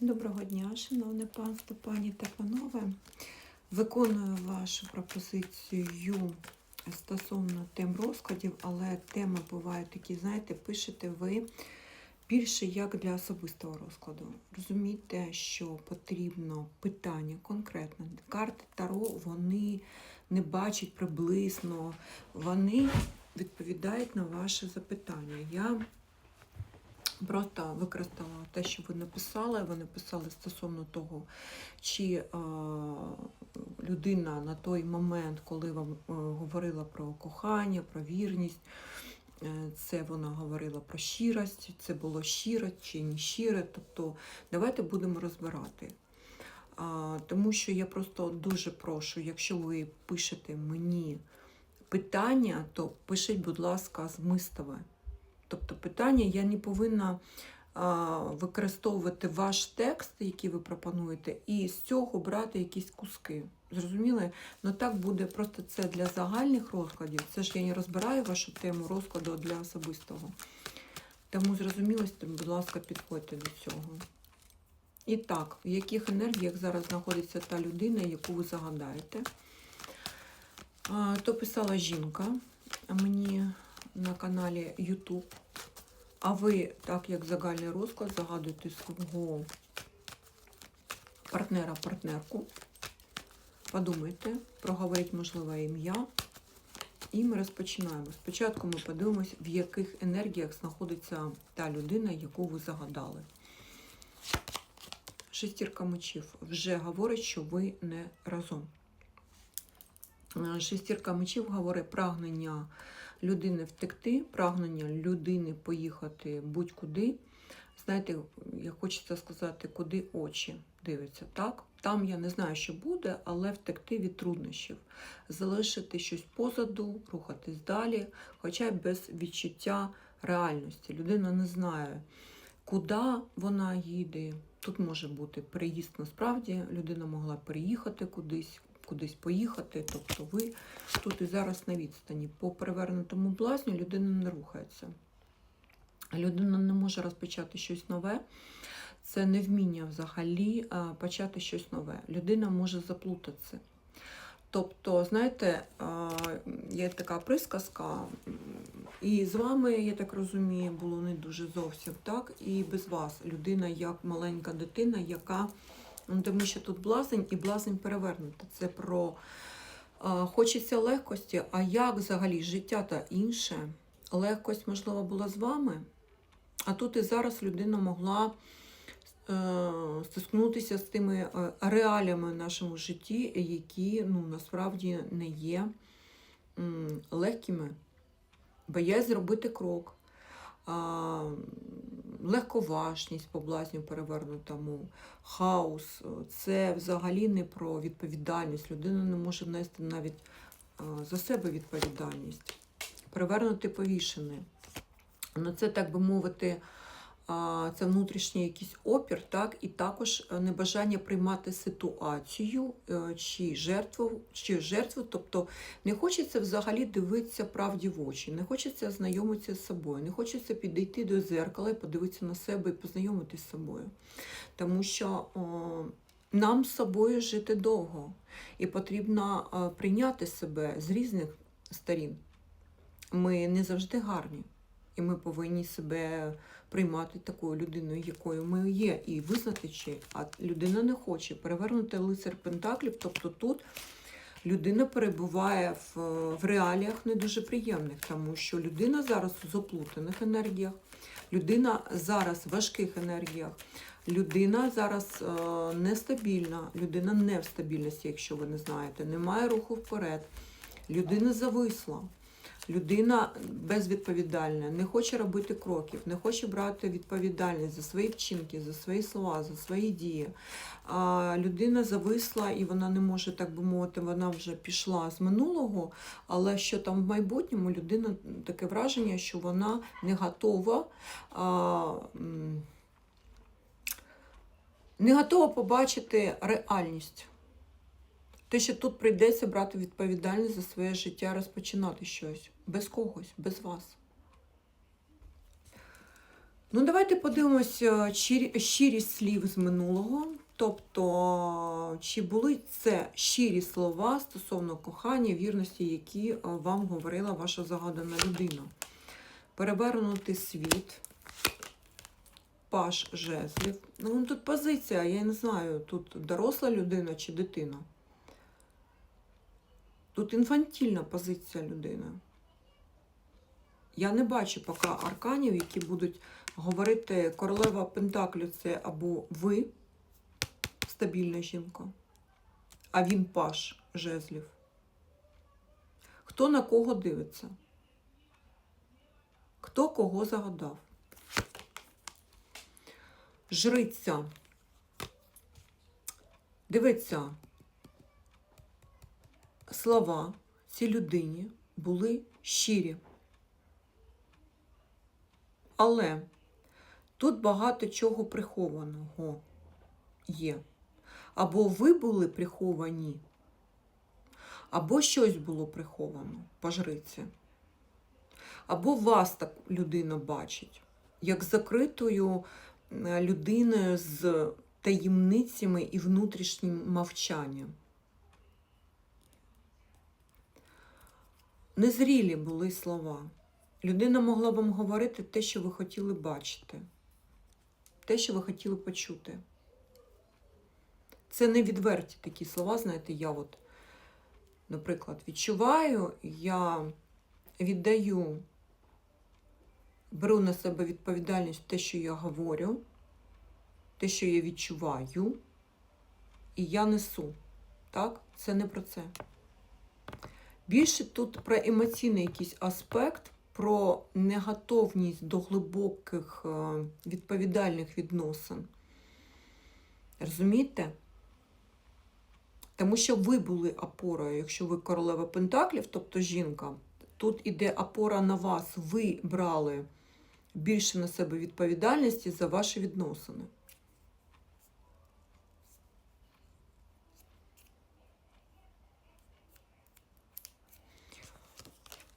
Доброго дня, шановне панство, пані та панове. Виконую вашу пропозицію стосовно тем розкладів, але теми бувають такі, знаєте, пишете ви більше як для особистого розкладу. Розумієте, що потрібно питання конкретне. Карти Таро вони не бачать приблизно, вони відповідають на ваше запитання. Я Просто використала те, що ви написали. Ви написали стосовно того, чи е, людина на той момент, коли вам е, говорила про кохання, про вірність, е, це вона говорила про щирість, це було щиро чи не щире. Тобто давайте будемо розбирати. А, тому що я просто дуже прошу, якщо ви пишете мені питання, то пишіть, будь ласка, змистове. Тобто питання я не повинна використовувати ваш текст, який ви пропонуєте, і з цього брати якісь куски. Зрозуміли? Ну так буде просто це для загальних розкладів. Це ж я не розбираю вашу тему розкладу для особистого. Тому зрозуміло, будь ласка, підходьте до цього. І так, в яких енергіях зараз знаходиться та людина, яку ви загадаєте? То писала жінка, мені каналі YouTube. А ви, так як загальний розклад, загадуєте свого партнера-партнерку. Подумайте, проговоріть можливе ім'я. І ми розпочинаємо. Спочатку ми подивимось, в яких енергіях знаходиться та людина, яку ви загадали. Шестірка мечів вже говорить, що ви не разом. Шестірка мечів говорить прагнення людини втекти, прагнення людини поїхати будь-куди. Знаєте, я хочеться сказати, куди очі дивляться. так? Там я не знаю, що буде, але втекти від труднощів, залишити щось позаду, рухатись далі, хоча й без відчуття реальності. Людина не знає, куди вона їде. Тут може бути переїзд насправді, людина могла переїхати кудись, кудись поїхати. Тобто ви тут і зараз на відстані. По перевернутому блазню людина не рухається. Людина не може розпочати щось нове. Це невміння взагалі почати щось нове. Людина може заплутатися. Тобто, знаєте, є така присказка, і з вами, я так розумію, було не дуже зовсім так, і без вас людина як маленька дитина, яка Ну, Тому що тут блазень і блазень перевернута. Це про а, хочеться легкості, а як взагалі життя та інше. Легкость, можливо, була з вами, а тут і зараз людина могла е, стискнутися з тими е, реаліями в нашому житті, які ну, насправді не є м, легкими. Боясь зробити крок. Легковажність по блазню перевернутому, хаос. Це взагалі не про відповідальність. Людина не може нести навіть за себе відповідальність. Перевернути повішене. Ну, це, так би мовити, це внутрішній якийсь опір, так, і також е, небажання приймати ситуацію е, чи жертву, чи жертву, тобто не хочеться взагалі дивитися правді в очі, не хочеться знайомитися з собою, не хочеться підійти до зеркала і подивитися на себе і познайомитися з собою. Тому що о, нам з собою жити довго, і потрібно о, прийняти себе з різних сторін. Ми не завжди гарні, і ми повинні себе приймати такою людиною, якою ми є, і визнати, чи а людина не хоче перевернути лицар Пентаклів. Тобто тут людина перебуває в, в реаліях не дуже приємних, тому що людина зараз у заплутаних енергіях, людина зараз в важких енергіях. Людина зараз е, нестабільна, людина не в стабільності, якщо ви не знаєте, немає руху вперед. Людина зависла. Людина безвідповідальна, не хоче робити кроків, не хоче брати відповідальність за свої вчинки, за свої слова, за свої дії. А Людина зависла і вона не може, так би мовити, вона вже пішла з минулого, але що там в майбутньому людина таке враження, що вона не готова. А, не готова побачити реальність. Те, що тут прийдеться брати відповідальність за своє життя, розпочинати щось без когось, без вас. Ну, давайте подивимося щирість слів з минулого. Тобто, чи були це щирі слова стосовно кохання, вірності, які е, вам говорила ваша загадана людина. Перевернути світ, паш жезлів. Ну, тут позиція, я не знаю, тут доросла людина чи дитина. Тут інфантільна позиція людини. Я не бачу поки арканів, які будуть говорити королева Пентаклю це або ви, стабільна жінка, а він паш жезлів. Хто на кого дивиться? Хто кого загадав? Жриця. Дивиться, слова цій людині були щирі. Але тут багато чого прихованого є. Або ви були приховані, або щось було приховано по жриці. Або вас так людина бачить, як закритою е, людиною з таємницями і внутрішнім мовчанням. Незрілі були слова. Людина могла вам говорити те, що ви хотіли бачити, те, що ви хотіли почути. Це не відверті такі слова, знаєте, я от, наприклад, відчуваю, я віддаю, беру на себе відповідальність те, що я говорю, те, що я відчуваю, і я несу. Так? Це не про це. Більше тут про емоційний якийсь аспект, про неготовність до глибоких е, відповідальних відносин. Розумієте? Тому що ви були опорою, якщо ви королева Пентаклів, тобто жінка, тут іде опора на вас, ви брали більше на себе відповідальності за ваші відносини.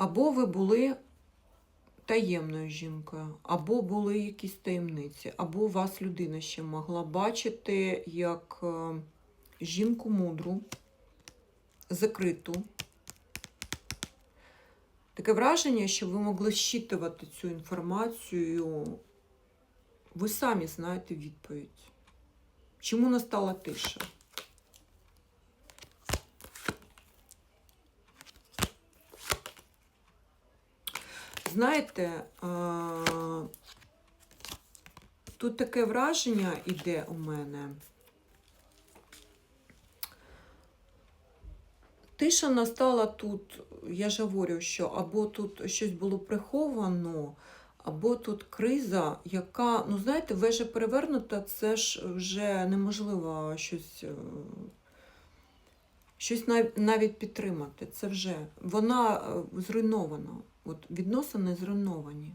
Або ви були таємною жінкою, або були якісь таємниці, або вас людина ще могла бачити як е, жінку мудру, закриту. Таке враження, що ви могли щитувати цю інформацію. Ви самі знаєте відповідь. Чому настала тиша? Знаєте, тут таке враження іде у мене. Тиша настала тут, я ж говорю, що або тут щось було приховано, або тут криза, яка, ну знаєте, вежа перевернута, це ж вже неможливо щось, е, щось навіть підтримати. Це вже вона е, зруйнована. От відносини зруйновані.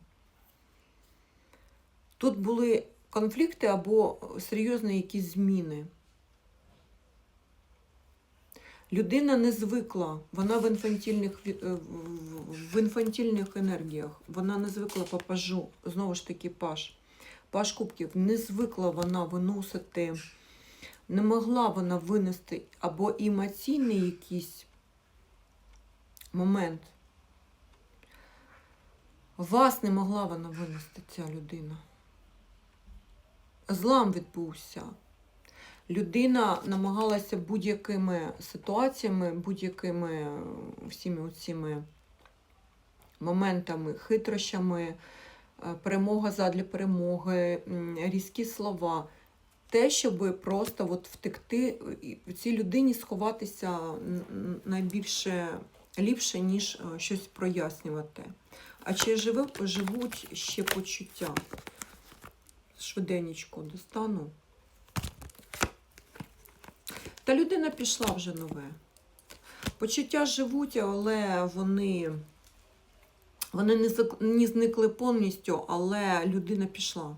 Тут були конфлікти або серйозні якісь зміни. Людина не звикла, вона в інфантільних, е, в- інфантільних енергіях, вона не звикла по пажу, знову ж таки паж. Паж кубків, не звикла вона виносити, не могла вона винести або емоційний якийсь момент. Вас не могла вона винести ця людина. Злам відбувся. Людина намагалася будь-якими ситуаціями, будь-якими е, всіми цими моментами, хитрощами, е, перемога задля перемоги, різкі слова. Те, щоб просто от втекти, цій людині сховатися найбільше ліпше, ніж е, щось прояснювати. А чи живе, живуть ще почуття? Швиденечко достану. Та людина пішла вже нове. Почуття живуть, але вони, вони не, зникли повністю, але людина пішла.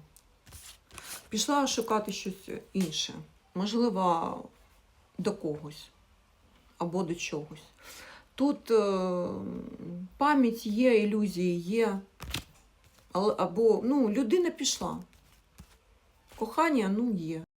Пішла шукати щось інше. Можливо, до когось або до чогось. Тут е, пам'ять є, ілюзії є. Або ну, людина пішла. Кохання, ну, є.